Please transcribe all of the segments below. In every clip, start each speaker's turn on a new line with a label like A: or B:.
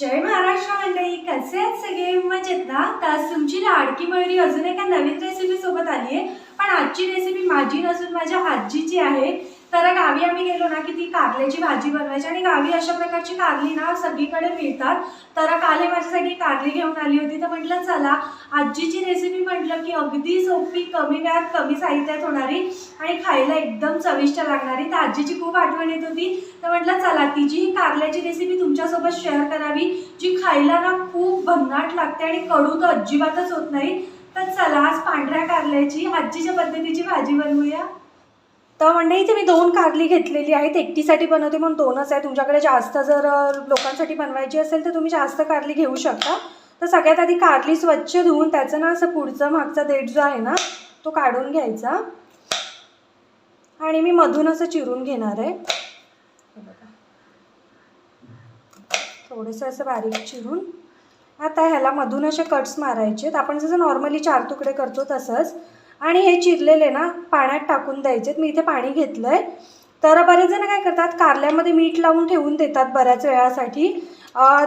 A: जय महाराष्ट्र मंडळी कसे आहेत सगळे? मजेत ना? तर तुमची लाडकी मयुरी अजून एका नवीन रेसिपी सोबत आली आहे. पण आजची रेसिपी माझी नसून माझ्या आजीची आहे. तर गावी आम्ही गेलो ना की ती कारल्याची भाजी बनवायची आणि गावी अशा प्रकारची कारली ना सगळीकडे मिळतात. तर काल माझ्यासाठी कारली घेऊन आली होती. तर म्हटलं चला आजीची रेसिपी म्हटलं की अगदी सोपी कमी वेळात कमी साहित्यात होणारी आणि खायला एकदम चविष्ट लागणारी. तर आजीची खूप आठवण येत होती. तर म्हटलं चला तिची ही कारल्याची रेसिपी तुमच्यासोबत शेअर करावी जी खायला ना खूप भन्नाट लागते आणि कडू तर अजिबातच होत नाही. तर चला आज पांढऱ्या कारल्याची आजीच्या पद्धतीची भाजी बनवूया. तर म्हणजे इथे मी दोन कारली घेतलेली आहेत. एकटीसाठी बनवते म्हणून दोनच आहे तुमच्याकडे जास्त जर लोकांसाठी बनवायची असेल तर तुम्ही जास्त कारली घेऊ शकता. तर सगळ्यात आधी कारली स्वच्छ धुवून त्याचं ना असं पुढचं मागचा देठ जो आहे ना तो काढून घ्यायचा. आणि मी मधून असं चिरून घेणार आहे. थोडंसं असं बारीक चिरून. आता ह्याला मधून असे कट्स मारायचे आहेत. आपण जसं नॉर्मली चार तुकडे करतो तसंच. आणि हे चिरलेले ना पाण्यात टाकून द्यायचे. मी इथे पाणी घेतलं आहे तर बरेच जण काय करतात कारल्यामध्ये मीठ लावून ठेवून देतात बऱ्याच वेळासाठी.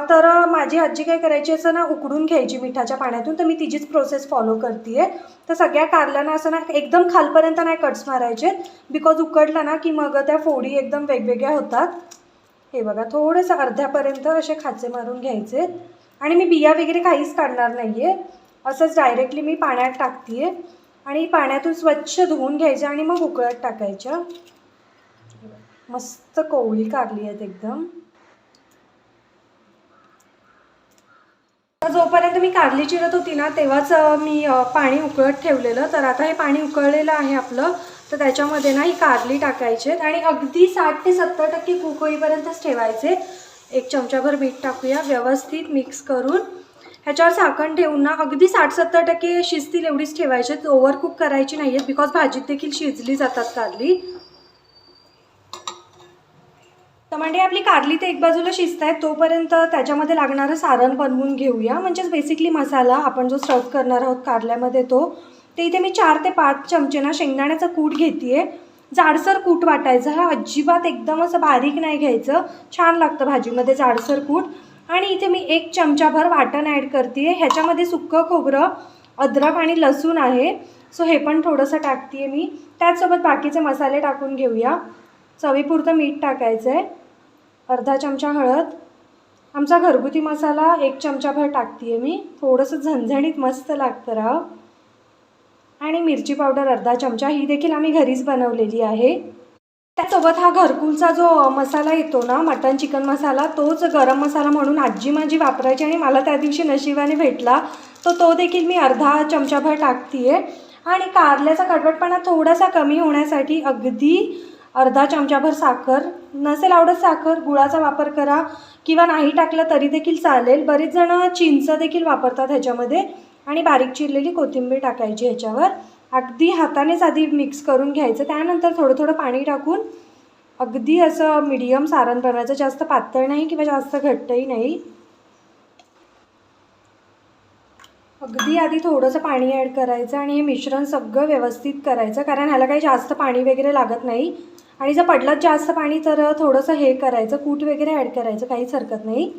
A: तर माझी आजी काय करायची असं ना उकडून घ्यायची मिठाच्या पाण्यातून. तर मी तिचीच प्रोसेस फॉलो करते तर सगळ्या कारल्यांना असं ना एकदम खालपर्यंत नाही कट्स मारायचे. बिकॉज उकडला ना की मग त्या फोडी एकदम वेगवेगळ्या होतात. हे बघा थोडंसं अर्ध्यापर्यंत असे खाचे मारून घ्यायचे. आणि मी बिया वगैरे काहीच काढणार नाही आहे असंच डायरेक्टली मी पाण्यात टाकते आणि पाण्यातून स्वच्छ धुवून घ्यायच्या आणि मग उकळत टाकायच्या मस्त कोवळी कारली आहेत एकदम. जोपर्यंत मी कारली चिरत होती ना तेव्हाच मी पाणी उकळत ठेवलेलं. तर आता हे पाणी उकळलेलं आहे आपलं. तर त्याच्यामध्ये ना ही कारली टाकायचे आणि अगदी साठ ते सत्तर टक्के कुकळीपर्यंतच ठेवायचे. एक चमचाभर मीठ टाकूया. व्यवस्थित मिक्स करून. ह्याच्यावर झाकण ठेवून ना अगदी साठ सत्तर टक्के शिजतील एवढीच ठेवायचे. ओव्हर कुक करायची नाही आहेत बिकॉज भाजीत देखील शिजली जातात कारली. तर म्हणजे आपली कारली ते एक बाजूला शिजत आहेत तोपर्यंत त्याच्यामध्ये लागणारं सारण बनवून घेऊया. म्हणजेच बेसिकली मसाला आपण जो सर्व करणार आहोत कारल्यामध्ये तो ते इथे मी चार ते पाच चमचे ना शेंगदाण्याचा कूट घेते जाडसर कूट वाटायचं. हा अजिबात एकदम असं बारीक नाही घ्यायचं. छान लागतं भाजीमध्ये जाडसर कूट. आणि इथे मी एक चमचाभर वाटण ॲड करते ह्याच्यामध्ये सुक्कं खोबरं अद्रक आणि लसूण आहे. सो हे पण थोडंसं टाकते मी. त्याचसोबत बाकीचे मसाले टाकून घेऊया. चवीपुरतं मीठ टाकायचं आहे अर्धा चमचा हळद. आमचा घरगुती मसाला एक चमचाभर टाकते मी. थोडंसं झणझणीत मस्त लागतं राव. आणि मिरची पावडर अर्धा चमचा. ही देखील आम्ही घरीच बनवलेली आहे. त्यासोबत हा घरकुलचा जो मसाला येतो ना मटन चिकन मसाला तोच गरम मसाला म्हणून आजी माझी वापरायची आणि मला त्या दिवशी नशिबाने भेटला. तो तो देखील मी अर्धा चमचाभर टाकते आणि कारल्याचा कडवटपणा थोडासा कमी होण्यासाठी अगदी अर्धा चमचाभर साखर नसेल आवडत साखर गुळाचा वापर करा. किंवा नाही टाकलं तरी देखील चालेल. बरेच जण चिंच देखील वापरतात ह्याच्यामध्ये. आणि बारीक चिरलेली कोथिंबीर टाकायची ह्याच्यावर. अगदी हातानेच आधी मिक्स करून घ्यायचं. त्यानंतर थोडं थोडं पाणी टाकून अगदी असं मिडियम सारण बनवायचं. जास्त पातळ नाही किंवा जास्त घट्टही नाही. अगदी आधी थोडंसं पाणी ॲड करायचं आणि हे मिश्रण सगळं व्यवस्थित करायचं. कारण ह्याला काही जास्त पाणी वगैरे लागत नाही. आणि जर पडलंच जास्त पाणी तर थोडंसं हे करायचं. कूट वगैरे ॲड करायचं. काहीच हरकत नाही.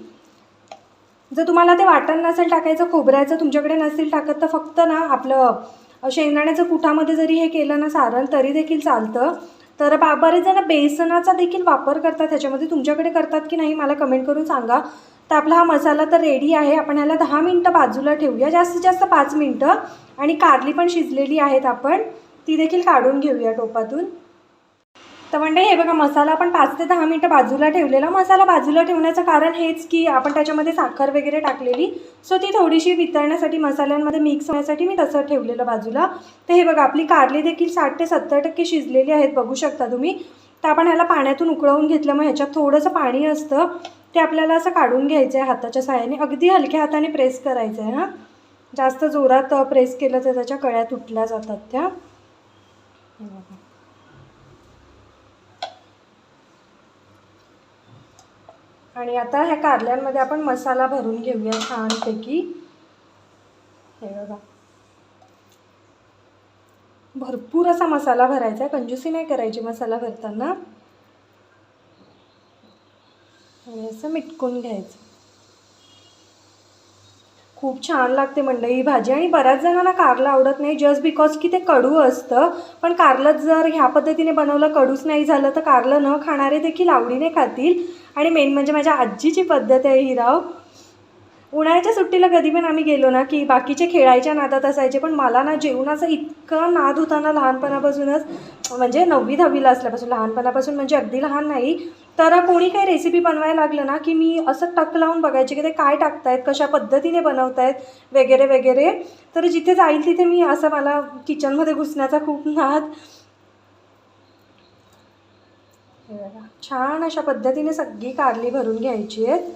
A: जर तुम्हाला ते वाटण नसेल टाकायचं खोबऱ्याचं तुमच्याकडे नसेल टाकत तर फक्त ना आपलं शेंगदाण्याचं कुठामध्ये जरी हे केलं ना सारण तरी देखील चालतं. तर बा बरेच जण बेसनाचा देखील वापर करतात. ह्याच्यामध्ये तुमच्याकडे करतात की नाही मला कमेंट करून सांगा. तर आपला हा मसाला तर रेडी आहे. आपण ह्याला दहा मिनटं बाजूला ठेवूया. जास्तीत जास्त पाच मिनटं. आणि कारली पण शिजलेली आहेत आपण. ती देखील काढून घेऊया टोपातून. तर म्हणजे हे बघा मसाला आपण पाच ते दहा मिनटं बाजूला ठेवलेला. मसाला बाजूला ठेवण्याचं कारण हेच की आपण त्याच्यामध्ये साखर वगैरे टाकलेली. सो ती थोडीशी वितळण्यासाठी मसाल्यांमध्ये मिक्स होण्यासाठी मी तसं ठेवलेलं बाजूला. तर हे बघा आपली कारली देखील साठ ते सत्तर टक्के शिजलेली आहेत बघू शकता तुम्ही. तर आपण ह्याला पाण्यातून उकळवून घेतलं मग ह्याच्यात थोडंसं पाणी असतं. ते आपल्याला असं काढून घ्यायचं आहे हाताच्या सहाय्याने अगदी हलक्या हाताने प्रेस करायचं आहे हां. जास्त जोरात प्रेस केलं तर त्याच्या कळ्या तुटल्या जातात त्या हे बघा आणि आता ह्या कारल्यांमध्ये आपण मसाला भरून घेऊया छानपैकी. हे बघा. भरपूर असा मसाला भरायचा आहे. कंजूसी नाही करायची मसाला भरताना. आणि असं मिटकून घ्यायचं. खूप छान लागते मंडई ही भाजी. आणि बऱ्याच जणांना कारलं आवडत नाही जस्ट बिकॉज की ते कडू असतं. पण कारलं जर ह्या पद्धतीने बनवलं कडूच नाही झालं तर कारलं न खाणारे देखील आवडीने खातील. आणि मेन म्हणजे माझ्या आजीची पद्धत आहे ही राव. उन्हाळ्याच्या सुट्टीला कधी पण आम्ही गेलो ना की बाकीचे खेळायच्या नादात असायचे पण मला ना जेवणाचा इतका नाद होता ना लहानपणापासूनच म्हणजे नववी दहावीला असल्यापासून लहानपणापासून म्हणजे अगदी लहान नाही तर कोणी काही रेसिपी बनवायला लागलं ना की मी असं टक लावून बघायचे की ते काय टाकतायत कशा पद्धतीने बनवतायत वगैरे वगैरे. तर जिथे जाईल तिथे मी असं मला किचनमध्ये घुसण्याचा खूप नाद. छान अशा पद्धतीने सगळी कारली भरून घ्यायची आहेत.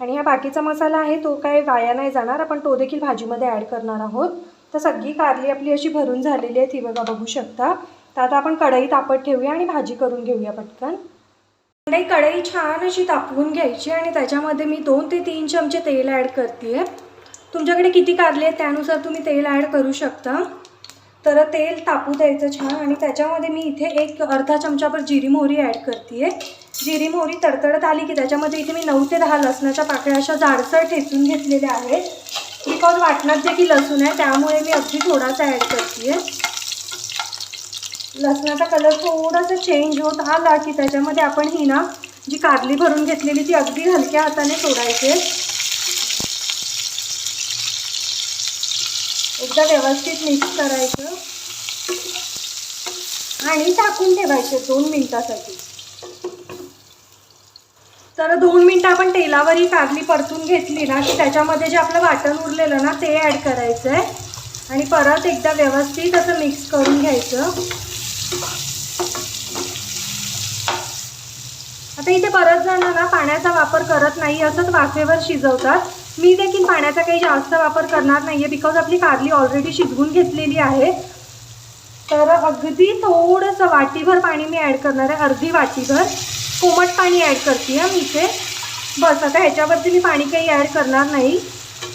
A: आणि हा बाकीचा मसाला आहे तो काय वाया नाही जाणार. आपण तो देखील भाजीमध्ये ॲड करणार आहोत. तर सगळी कारली आपली अशी भरून झालेली आहे ती बघा बघू शकता. तर आता आपण कढई तापत ठेवूया आणि भाजी करून घेऊया पटकन. नाही कढई छान अशी तापवून घ्यायची आणि त्याच्यामध्ये मी दोन ते तीन चमचे तेल ॲड करते तुमच्याकडे किती कारले आहेत त्यानुसार तुम्ही तेल ॲड करू शकता. तर तेल तापू द्यायचं छान आणि त्याच्यामध्ये मी इथे एक अर्धा चमचाभर जिरी मोहरी ॲड करते जिरी मोहरी तडतडत आली की त्याच्यामध्ये इथे मी नऊ ते दहा लसणाच्या पाकळ्या अशा जाडसर ठेचून घेतलेल्या आहेत. बिकॉज वाटणात देखील लसूण आहे त्यामुळे मी अगदी थोडासा ॲड करते लसणाचा कलर थोडासा चेंज होत आला की त्याच्यामध्ये आपण ही ना जी कारली भरून घेतलेली ती अगदी हलक्या हाताने सोडायची. एकदा व्यवस्थित मिक्स करायचं. आणि टाकून ठेवायचे दोन मिनटासाठी. तर दोन मिनटं आपण तेलावरही कारली परतून घेतली ना की त्याच्यामध्ये जे आपलं वाटण उरलेलं ना ते ॲड करायचं आहे आणि परत एकदा व्यवस्थित असं मिक्स करून घ्यायचं. आता इथे बरेच जण ना पाण्याचा वापर करत नाही असंच वाफेवर शिजवतात. मी देखील पाण्याचा काही जास्त वापर करणार नाही आहे बिकॉज आपली कारली ऑलरेडी शिजवून घेतलेली आहे. तर अगदी थोडंसं वाटीभर पाणी मी ॲड करणार आहे अर्धी वाटीभर. कोमट पाणी ॲड करते आहे मी इथे. बस आता ह्याच्यावरती मी पाणी काही ॲड करणार नाही.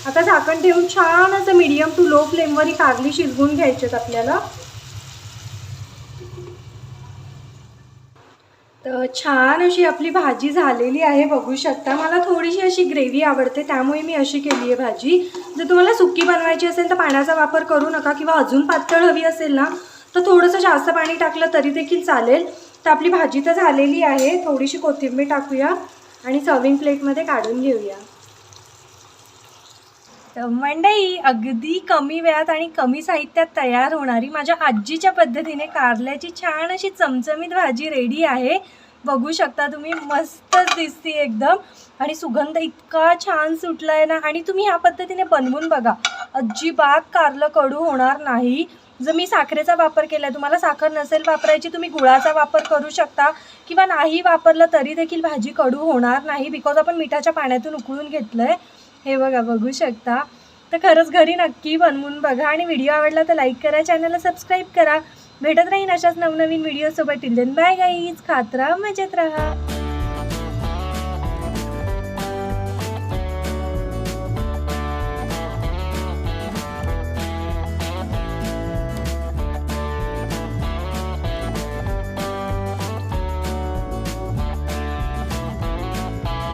A: आता झाकण ठेवून छान असं मीडियम टू लो फ्लेमवर ही कारली शिजवून घ्यायचेत आपल्याला. तर छान अशी आपली भाजी झालेली आहे बघू शकता. मला थोडीशी अशी ग्रेव्ही आवडते त्यामुळे मी अशी केली आहे भाजी. जर तुम्हाला सुकी बनवायची असेल तर पाण्याचा वापर करू नका किंवा अजून पातळ हवी असेल ना तर थोडंसं जास्त पाणी टाकलं तरी देखील चालेल. तर आपली भाजी तर झालेली आहे. थोडीशी कोथिंबीर टाकूया आणि सर्विंग प्लेटमध्ये काढून घेऊया. तर मंडई अगदी कमी वेळात आणि कमी साहित्यात तयार होणारी माझ्या आजीच्या पद्धतीने कारल्याची छान अशी चमचमीत भाजी रेडी आहे. बघू शकता तुम्ही मस्तच दिसते एकदम. आणि सुगंध इतका छान सुटला आहे ना आणि तुम्ही ह्या पद्धतीने बनवून बघा. अजिबात कारलं कडू होणार नाही. जर मी साखरेचा वापर केला तुम्हाला साखर नसेल वापरायची तुम्ही गुळाचा वापर करू शकता किंवा नाही वापरलं तरी देखील भाजी कडू होणार नाही बिकॉज आपण मिठाच्या पाण्यातून उकळून घेतलं आहे हे बघा बघू शकता. तर खरंच घरी नक्की बनवून बघा आणि व्हिडिओ आवडला तर लाईक करा चॅनलला सबस्क्राईब करा. भेटत राहीन अशाच नवनवीन व्हिडिओसोबत टिल देन बाय गाईज खात राहा मजेत राहा.